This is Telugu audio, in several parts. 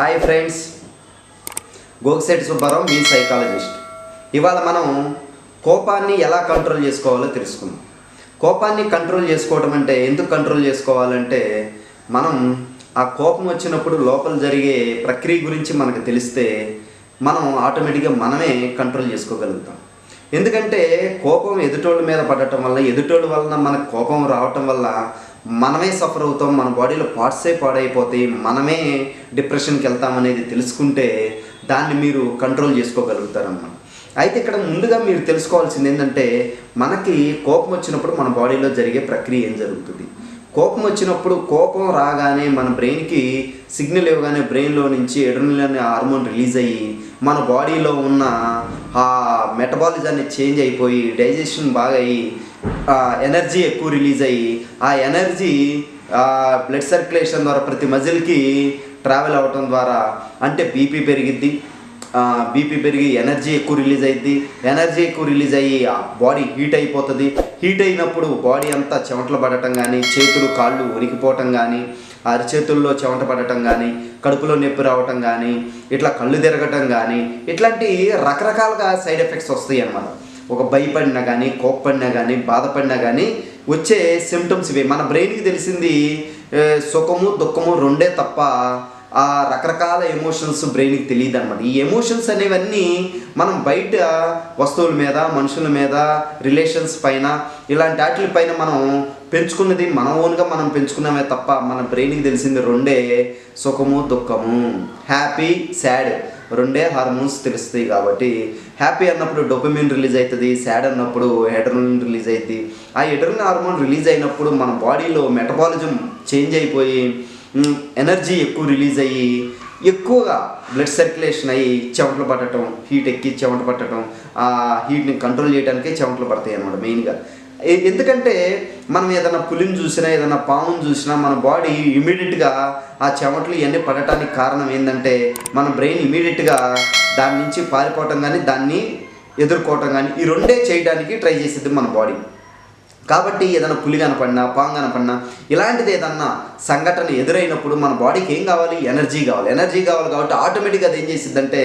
హాయ్ ఫ్రెండ్స్ గోగిశెట్టి సుబ్బారావు మీ సైకాలజిస్ట్ ఇవాళ మనం కోపాన్ని ఎలా కంట్రోల్ చేసుకోవాలో తెలుసుకుందాం. కోపాన్ని కంట్రోల్ చేసుకోవడం అంటే ఎందుకు కంట్రోల్ చేసుకోవాలంటే మనం ఆ కోపం వచ్చినప్పుడు లోపల జరిగే ప్రక్రియ గురించి మనకు తెలిస్తే మనం ఆటోమేటిక్గా మనమే కంట్రోల్ చేసుకోగలుగుతాం. ఎందుకంటే కోపం ఎదుటోళ్ళ మీద పడటం వల్ల ఎదుటోళ్ళ వలన మనకు కోపం రావటం వల్ల మనమే సఫర్ అవుతాం మన బాడీలో పార్ట్సే పాడైపోతాయి మనమే డిప్రెషన్కి వెళ్తాం అనేది తెలుసుకుంటే దాన్ని మీరు కంట్రోల్ చేసుకోగలుగుతారన్నమాట. అయితే ఇక్కడ ముందుగా మీరు తెలుసుకోవాల్సింది ఏంటంటే మనకి కోపం వచ్చినప్పుడు మన బాడీలో జరిగే ప్రక్రియ ఏం జరుగుతుంది? కోపం వచ్చినప్పుడు కోపం రాగానే మన బ్రెయిన్కి సిగ్నల్ ఇవ్వగానే బ్రెయిన్లో నుంచి ఎడ్రినల్ హార్మోన్ రిలీజ్ అయ్యి మన బాడీలో ఉన్న ఆ మెటబాలిజాన్ని చేంజ్ అయిపోయి డైజెషన్ బాగా అయ్యి ఎనర్జీ ఎక్కువ రిలీజ్ అయ్యి ఆ ఎనర్జీ బ్లడ్ సర్క్యులేషన్ ద్వారా ప్రతి మజిల్కి ట్రావెల్ అవ్వటం ద్వారా అంటే బీపీ పెరిగిద్ది బీపీ పెరిగి ఎనర్జీ ఎక్కువ రిలీజ్ అయ్యింది ఎనర్జీ ఎక్కువ రిలీజ్ అయ్యి బాడీ హీట్ అయిపోతుంది. హీట్ అయినప్పుడు బాడీ అంతా చెమటలు పడటం కానీ చేతులు కాళ్ళు ఉనికిపోవటం కానీ అరిచేతుల్లో చెమట పడటం కానీ కడుపులో నొప్పి రావటం కానీ ఇట్లా కళ్ళు తిరగటం కానీ ఇట్లాంటి రకరకాలుగా సైడ్ ఎఫెక్ట్స్ వస్తాయి అన్నమాట. ఒక భయపడినా కానీ కోప్పడినా కానీ బాధపడినా కానీ వచ్చే సిమ్టమ్స్ ఇవి. మన బ్రెయిన్కి తెలిసింది సుఖము దుఃఖము రెండే తప్ప ఆ రకరకాల ఎమోషన్స్ బ్రెయిన్కి తెలియదు అనమాట ఈ ఎమోషన్స్ అనేవన్నీ మనం బయట వస్తువుల మీద మనుషుల మీద రిలేషన్స్ పైన ఇలాంటి వాటి పైన మనం పెంచుకున్నది మన ఓన్గా మనం పెంచుకున్నామే తప్ప మన బ్రెయిన్కి తెలిసింది రెండే సుఖము దుఃఖము. హ్యాపీ సాడ్ రెండే హార్మోన్స్ తెలుస్తాయి కాబట్టి హ్యాపీ అన్నప్పుడు డొపమిన్ రిలీజ్ అవుతుంది సాడ్ అన్నప్పుడు హెడ్రోనిన్ రిలీజ్ అవుతుంది ఆ హెడ్రోనిన్ హార్మోన్ రిలీజ్ అయినప్పుడు మన బాడీలో మెటబాలిజం చేంజ్ అయిపోయి ఎనర్జీ ఎక్కువ రిలీజ్ అయ్యి ఎక్కువగా బ్లడ్ సర్క్యులేషన్ అయ్యి చెమటలు పట్టడం హీట్ ఎక్కి చెమట పట్టడం ఆ హీట్ని కంట్రోల్ చేయడానికే చెమటలు పడతాయి అన్నమాట మెయిన్గా ఎందుకంటే మనం ఏదైనా పులిని చూసినా ఏదైనా పాముని చూసినా మన బాడీ ఇమీడియట్గా ఆ చెమటలు ఇవన్నీ పడటానికి కారణం ఏంటంటే మన బ్రెయిన్ ఇమీడియట్గా దాని నుంచి పారిపోవటం కానీ దాన్ని ఎదుర్కోవటం కానీ ఈ రెండే చేయడానికి ట్రై చేసేది మన బాడీ కాబట్టి ఏదైనా పులి కనపడినా పాంగ్ కనపడినా ఇలాంటిది ఏదన్నా సంఘటన ఎదురైనప్పుడు మన బాడీకి ఏం కావాలి? ఎనర్జీ కావాలి. ఎనర్జీ కావాలి కాబట్టి ఆటోమేటిక్గా అది ఏం చేసిద్దంటే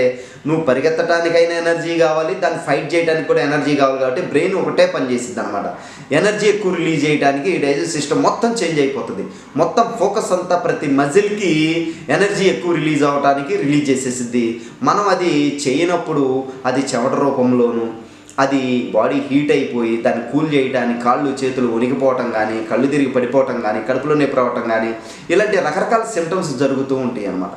నువ్వు పరిగెత్తడానికైనా ఎనర్జీ కావాలి దాన్ని ఫైట్ చేయడానికి కూడా ఎనర్జీ కావాలి కాబట్టి బ్రెయిన్ ఒకటే పని చేసిద్ది అనమాట ఎనర్జీ ఎక్కువ రిలీజ్ చేయడానికి ఈ డైజెస్ట్ సిస్టమ్ మొత్తం చేంజ్ అయిపోతుంది. మొత్తం ఫోకస్ అంతా ప్రతి మజిల్కి ఎనర్జీ ఎక్కువ రిలీజ్ అవ్వడానికి రిలీజ్ చేసేసిద్ది. మనం అది చేయనప్పుడు అది చెమట రూపంలోనూ అది బాడీ హీట్ అయిపోయి దాన్ని కూల్ చేయడానికి కాళ్ళు చేతులు ఉనికిపోవటం కానీ కళ్ళు తిరిగి పడిపోవటం కానీ కడుపులో నొప్పి రావటం కానీ ఇలాంటి రకరకాల సిమ్టమ్స్ జరుగుతూ ఉంటాయి అన్నమాట.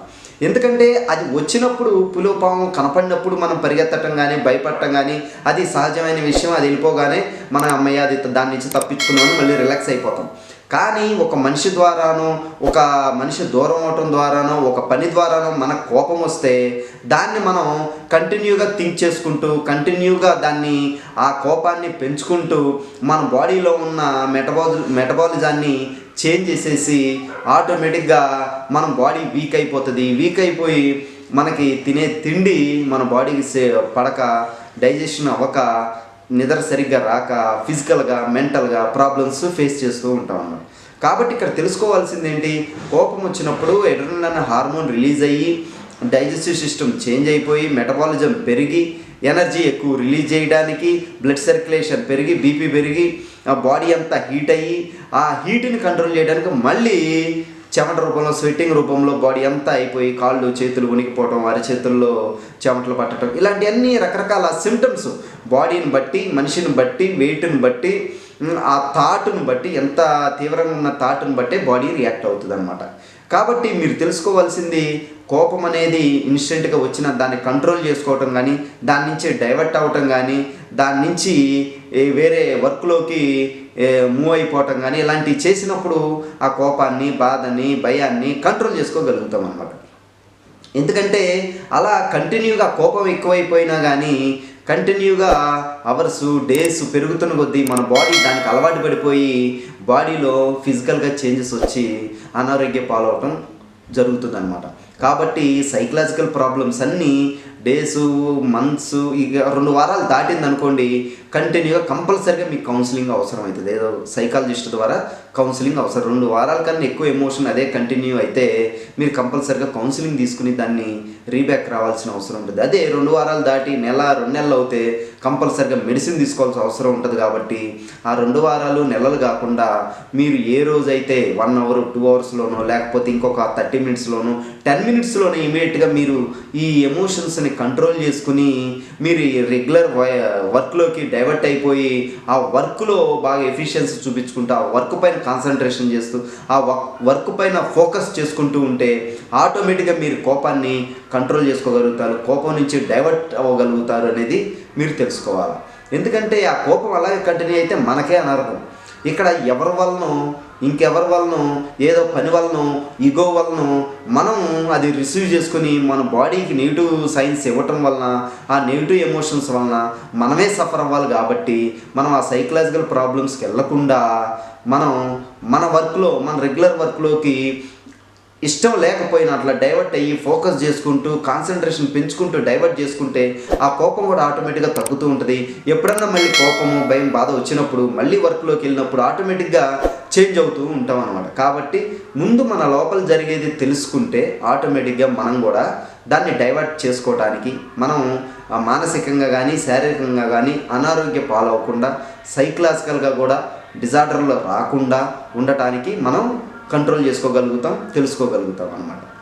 ఎందుకంటే అది వచ్చినప్పుడు పులోపాము కనపడినప్పుడు మనం పరిగెత్తటం కానీ భయపడటం కానీ అది సహజమైన విషయం అది వెళ్ళిపోగానే మన అమ్మయ్య అది దాని నుంచి తప్పించుకున్నాము మళ్ళీ రిలాక్స్ అయిపోతాం. కానీ ఒక మనిషి ద్వారానో ఒక మనిషి దూరం అవటం ద్వారానో ఒక పని ద్వారానో మనకు కోపం వస్తే దాన్ని మనం కంటిన్యూగా థింక్ చేసుకుంటూ కంటిన్యూగా దాన్ని ఆ కోపాన్ని పెంచుకుంటూ మన బాడీలో ఉన్న మెటబాల్ మెటబాలిజాన్ని చేంజ్ చేసేసి ఆటోమేటిక్గా మన బాడీ వీక్ అయిపోతుంది. వీక్ అయిపోయి మనకి తినే తిండి మన బాడీకి సే- పడక డైజెషన్ అవ్వక నిద్ర సరిగ్గా రాక ఫిజికల్గా మెంటల్గా ప్రాబ్లమ్స్ ఫేస్ చేస్తూ ఉంటాం అన్నమాట. కాబట్టి ఇక్కడ తెలుసుకోవాల్సింది ఏంటి? కోపం వచ్చినప్పుడు ఎడ్రినల్ హార్మోన్ రిలీజ్ అయ్యి డైజెస్టివ్ సిస్టమ్ చేంజ్ అయిపోయి మెటబాలిజం పెరిగి ఎనర్జీ ఎక్కువ రిలీజ్ చేయడానికి బ్లడ్ సర్క్యులేషన్ పెరిగి బీపీ పెరిగి ఆ బాడీ అంతా హీట్ అయ్యి ఆ హీట్ని కంట్రోల్ చేయడానికి మళ్ళీ చెమట రూపంలో స్వెట్టింగ్ రూపంలో బాడీ అంతా అయిపోయి కాళ్ళు చేతులు ఉనికిపోవటం అరిచేతుల్లో చెమటలు పట్టడం ఇలాంటివన్నీ రకరకాల సిమ్టమ్స్ బాడీని బట్టి మనిషిని బట్టి వెయిట్ని బట్టి ఆ థాట్ను బట్టి ఎంత తీవ్రంగా ఉన్న థాట్ని బట్టే బాడీ రియాక్ట్ అవుతుంది అనమాట కాబట్టి మీరు తెలుసుకోవాల్సింది కోపం అనేది ఇన్స్టెంట్గా వచ్చిన దాన్ని కంట్రోల్ చేసుకోవటం కానీ దాని నుంచి డైవర్ట్ అవ్వటం కానీ దాని నుంచి వేరే వర్క్లోకి మూవ్ అయిపోవటం కానీ ఇలాంటివి చేసినప్పుడు ఆ కోపాన్ని బాధని భయాన్ని కంట్రోల్ చేసుకోగలుగుతాం అన్నమాట. ఎందుకంటే అలా కంటిన్యూగా కోపం ఎక్కువైపోయినా కానీ కంటిన్యూగా అవర్స్ డేస్ పెరుగుతున్న కొద్దీ మన బాడీ దానికి అలవాటు పడిపోయి బాడీలో ఫిజికల్గా చేంజెస్ వచ్చి అనారోగ్య పాలవటం జరుగుతుందన్నమాట. కాబట్టి సైకలాజికల్ ప్రాబ్లమ్స్ అన్నీ డేస్ మంత్స్ ఇక రెండు వారాలు దాటింది అనుకోండి కంటిన్యూగా కంపల్సరీగా మీకు కౌన్సిలింగ్ అవసరం అవుతుంది ఏదో సైకాలజిస్ట్ ద్వారా కౌన్సిలింగ్ అవసరం. రెండు వారాల కన్నా ఎక్కువ ఎమోషన్ అదే కంటిన్యూ అయితే మీరు కంపల్సరీగా కౌన్సిలింగ్ తీసుకుని దాన్ని రీబ్యాక్ రావాల్సిన అవసరం ఉంటుంది. అదే రెండు వారాలు దాటి నెల రెండు నెలలు అవుతే కంపల్సరీగా మెడిసిన్ తీసుకోవాల్సిన అవసరం ఉంటుంది కాబట్టి ఆ రెండు వారాలు నెలలు కాకుండా మీరు ఏ రోజైతే వన్ అవర్ టూ అవర్స్లోనో లేకపోతే ఇంకొక థర్టీ మినిట్స్లోనో టెన్ మినిట్స్లోనే ఇమీడియట్గా మీరు ఈ ఎమోషన్స్ని కంట్రోల్ చేసుకుని మీరు రెగ్యులర్ వర్క్లోకి డైవర్ట్ అయిపోయి ఆ వర్క్లో బాగా ఎఫిషియన్సీ చూపించుకుంటూ ఆ వర్క్ పైన కాన్సన్ట్రేషన్ చేస్తూ ఆ వర్క్ పైన ఫోకస్ చేసుకుంటూ ఉంటే ఆటోమేటిక్గా మీరు కోపాన్ని కంట్రోల్ చేసుకోగలుగుతారు కోపం నుంచి డైవర్ట్ అవ్వగలుగుతారు అనేది మీరు తెలుసుకోవాలి. ఎందుకంటే ఆ కోపం అలాగే కంటిన్యూ అయితే మనకే అనర్థం. ఇక్కడ ఎవరి వలనో ఇంకెవరి వలనో ఏదో పని వలనో ఈగో వలన మనం అది రిసీవ్ చేసుకుని మన బాడీకి నెగిటివ్ సైన్స్ ఇవ్వటం వలన ఆ నెగిటివ్ ఎమోషన్స్ వలన మనమే సఫర్ అవ్వాలి కాబట్టి మనం ఆ సైకలాజికల్ ప్రాబ్లమ్స్కి వెళ్ళకుండా మనం మన వర్క్లో మన రెగ్యులర్ వర్క్లోకి ఇష్టం లేకపోయినా అట్లా డైవర్ట్ అయ్యి ఫోకస్ చేసుకుంటూ కాన్సన్ట్రేషన్ పెంచుకుంటూ డైవర్ట్ చేసుకుంటే ఆ కోపం కూడా ఆటోమేటిక్గా తగ్గుతూ ఉంటుంది. ఎప్పుడన్నా మళ్ళీ కోపము భయం బాధ వచ్చినప్పుడు మళ్ళీ వర్క్లోకి వెళ్ళినప్పుడు ఆటోమేటిక్గా చేంజ్ అవుతూ ఉంటాం అనమాట కాబట్టి ముందు మన లోపల జరిగేది తెలుసుకుంటే ఆటోమేటిక్గా మనం కూడా దాన్ని డైవర్ట్ చేసుకోవడానికి మనం మానసికంగా కానీ శారీరకంగా కానీ అనారోగ్య పాలవకుండా సైకలాజికల్గా కూడా డిజార్డర్లో రాకుండా ఉండటానికి మనం కంట్రోల్ చేసుకోగలుగుతాం తెలుసుకోగలుగుతాం అన్నమాట.